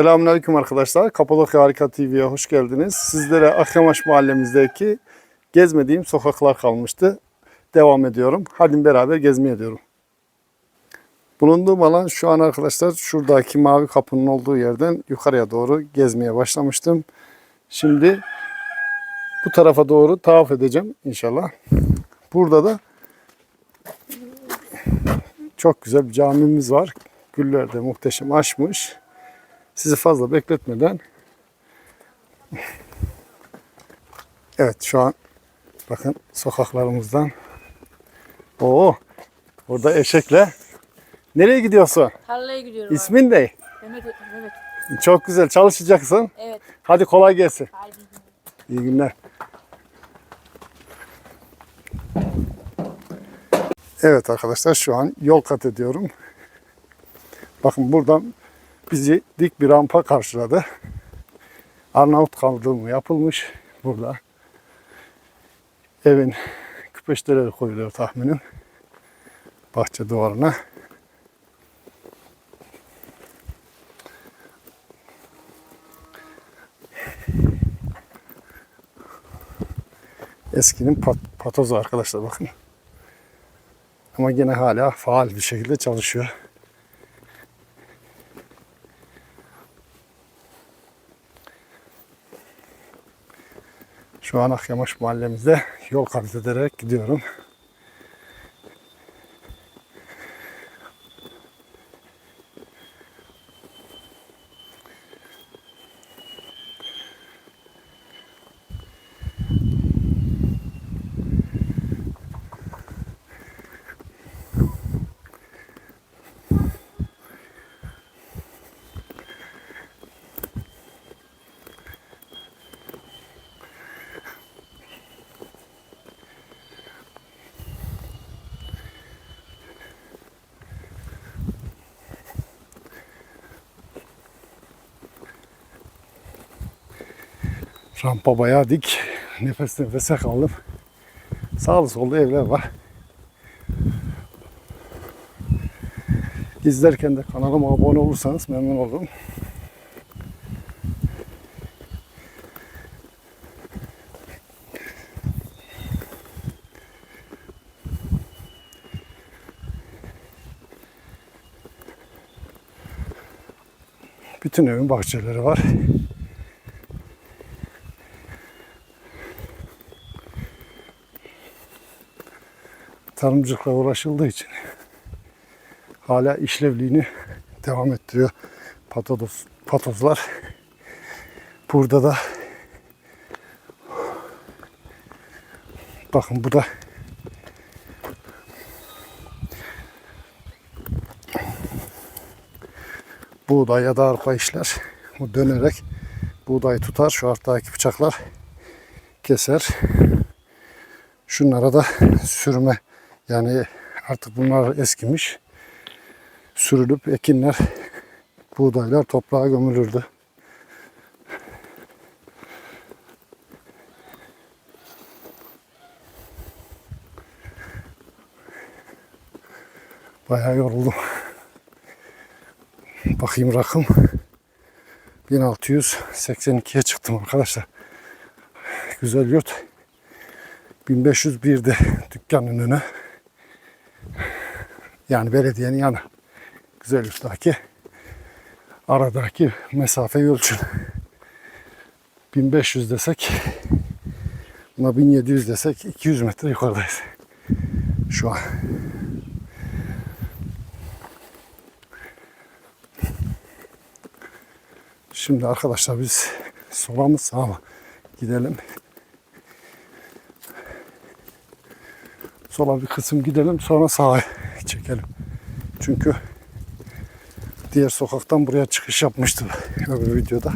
Selamünaleyküm arkadaşlar. Kapadokya Harika TV'ye hoş geldiniz. Sizlere Akyamaş mahallemizdeki gezmediğim sokaklar kalmıştı. Devam ediyorum. Hadi beraber gezmeye diyorum. Bulunduğum alan şu an arkadaşlar şuradaki mavi kapının olduğu yerden yukarıya doğru gezmeye başlamıştım. Şimdi bu tarafa doğru tavaf edeceğim inşallah. Burada da çok güzel bir camimiz var. Güller de muhteşem açmış. Sizi fazla bekletmeden Evet şu an bakın sokaklarımızdan Oo orada eşekle nereye gidiyorsun? Tarlaya gidiyorum. İsmin ne? Mehmet, Mehmet. Çok güzel çalışacaksın. Evet. Hadi kolay gelsin. Haydi. İyi günler. Evet arkadaşlar şu an yol kat ediyorum. Bakın buradan bizi dik bir rampa karşıladı. Arnavut kaldırımı yapılmış burada. Evin küpeşteleri koyuluyor tahminim. Bahçe duvarına. Eskinin pat, patozu arkadaşlar bakın. Ama gene hala faal bir şekilde çalışıyor. Şu an Akyamaş mahallemizde yol kat ederek gidiyorum. Rampa bayağı dik. Nefes nefese kaldım. Sağlı solda evler var. İzlerken de kanalıma abone olursanız memnun olurum. Bütün evin bahçeleri var. Tarımcılıkla uğraşıldığı için hala işlevliğini devam ettiriyor patatos, patozlar. Burada da bakın bu da buğday ya da arpa işler. Bu dönerek buğdayı tutar. Şu alttaki bıçaklar keser. Şunlara da sürme yani artık bunlar eskimiş. Sürülüp ekinler, buğdaylar toprağa gömülürdü. Bayağı yoruldum. Bakayım rakım. 1682'ye çıktım arkadaşlar. Güzel yurt. 1501'de dükkanın önü. Yani belediyenin yanı. Güzel yurttaki aradaki mesafeyi ölçün. 1500 desek buna 1700 desek 200 metre yukarıdayız. Şu an. Şimdi arkadaşlar biz sola mı sağa mı gidelim. Sola bir kısım gidelim sonra sağa çekelim. Çünkü diğer sokaktan buraya çıkış yapmıştım öbür videoda.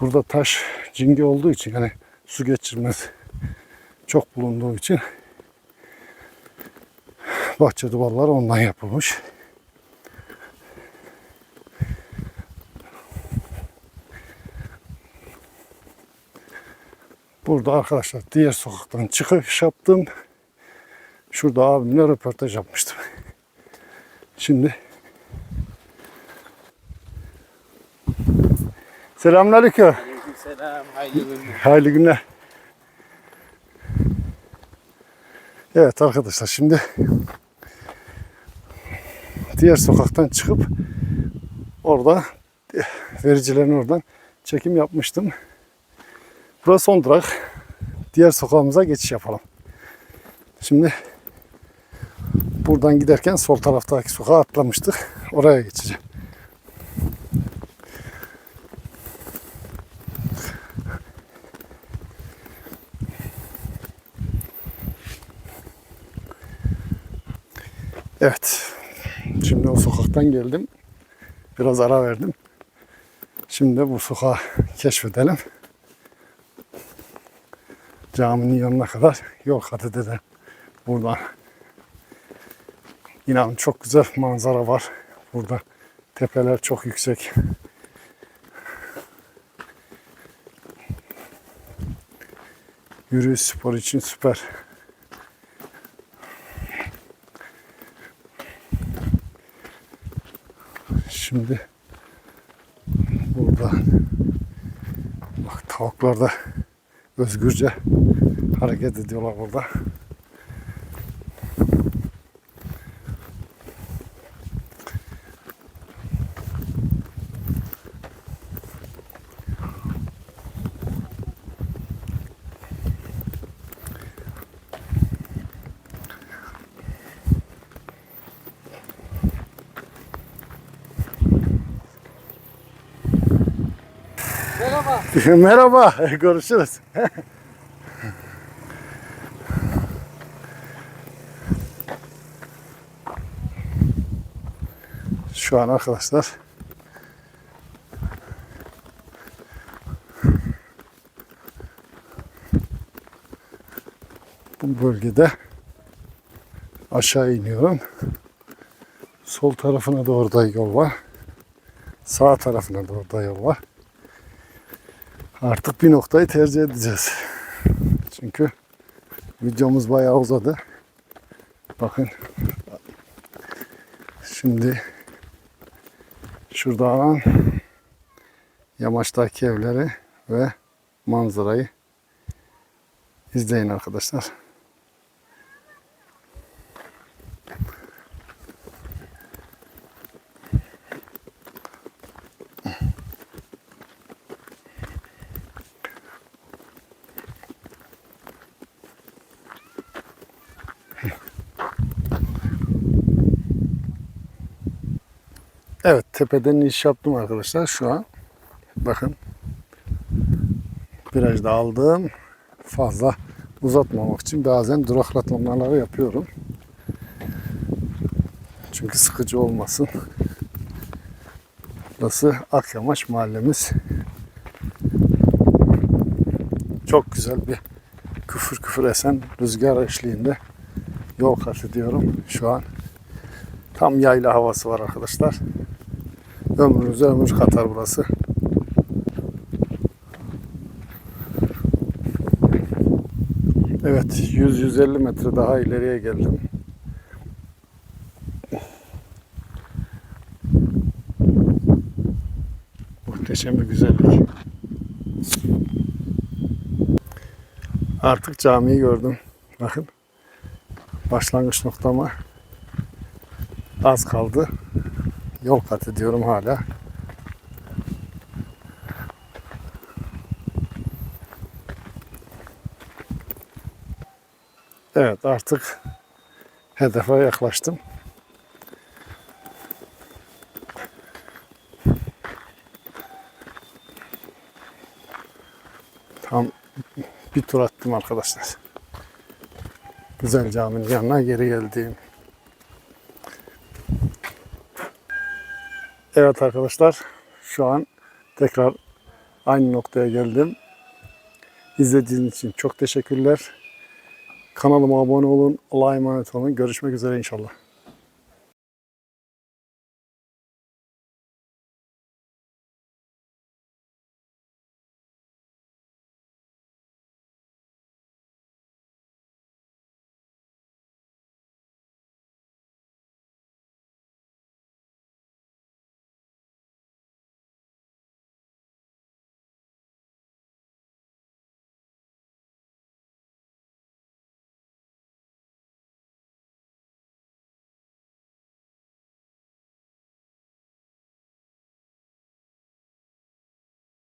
Burada taş cingi olduğu için yani su geçirmez çok bulunduğu için bahçe duvarları ondan yapılmış. Burada arkadaşlar diğer sokaktan çıkış yaptım. Şurada abimle röportaj yapmıştım. Şimdi Selamünaleyküm. Selam, hayırlı günler. Hayırlı günler. Evet arkadaşlar şimdi diğer sokaktan çıkıp orada vericilerin oradan çekim yapmıştım. Burası son durak. Diğer sokağımıza geçiş yapalım. Şimdi buradan giderken sol taraftaki sokağa atlamıştık. Oraya geçeceğim. Evet. Şimdi o sokaktan geldim. Biraz ara verdim. Şimdi bu sokağı keşfedelim. Caminin yanına kadar yol kat edelim. Buradan. İnanın çok güzel manzara var. Burada tepeler çok yüksek. Yürüyüş spor için süper. Şimdi burada bak tavuklar da özgürce hareket ediyorlar burada. Merhaba. Merhaba, görüşürüz. Şu an arkadaşlar bu bölgede aşağı iniyorum. Sol tarafına doğru da yol var. Sağ tarafına doğru da yol var. Artık bir noktayı tercih edeceğiz. Çünkü videomuz bayağı uzadı. Bakın. Şimdi şuradan yamaçtaki evleri ve manzarayı izleyin arkadaşlar. Evet tepeden iş yaptım arkadaşlar şu an. Bakın. Viraj da aldım. Fazla uzatmamak için bazen duraklatmaları yapıyorum. Çünkü sıkıcı olmasın. Burası Akyamaç mahallemiz. Çok güzel bir küfür küfür esen rüzgar eşliğinde yol kat ediyorum şu an. Tam yayla havası var arkadaşlar. Ömrünüze ömür katar burası. Evet 100-150 metre daha ileriye geldim. Muhteşem bir güzellik. Artık camiyi gördüm. Bakın. Başlangıç noktama az kaldı. Yol kat ediyorum hala. Evet artık hedefe yaklaştım. Tam bir tur attım arkadaşlar. Güzel caminin yanına geri geldim. Evet arkadaşlar şu an tekrar aynı noktaya geldim. İzlediğiniz için çok teşekkürler. Kanalıma abone olun. Allah'a emanet olun. Görüşmek üzere inşallah.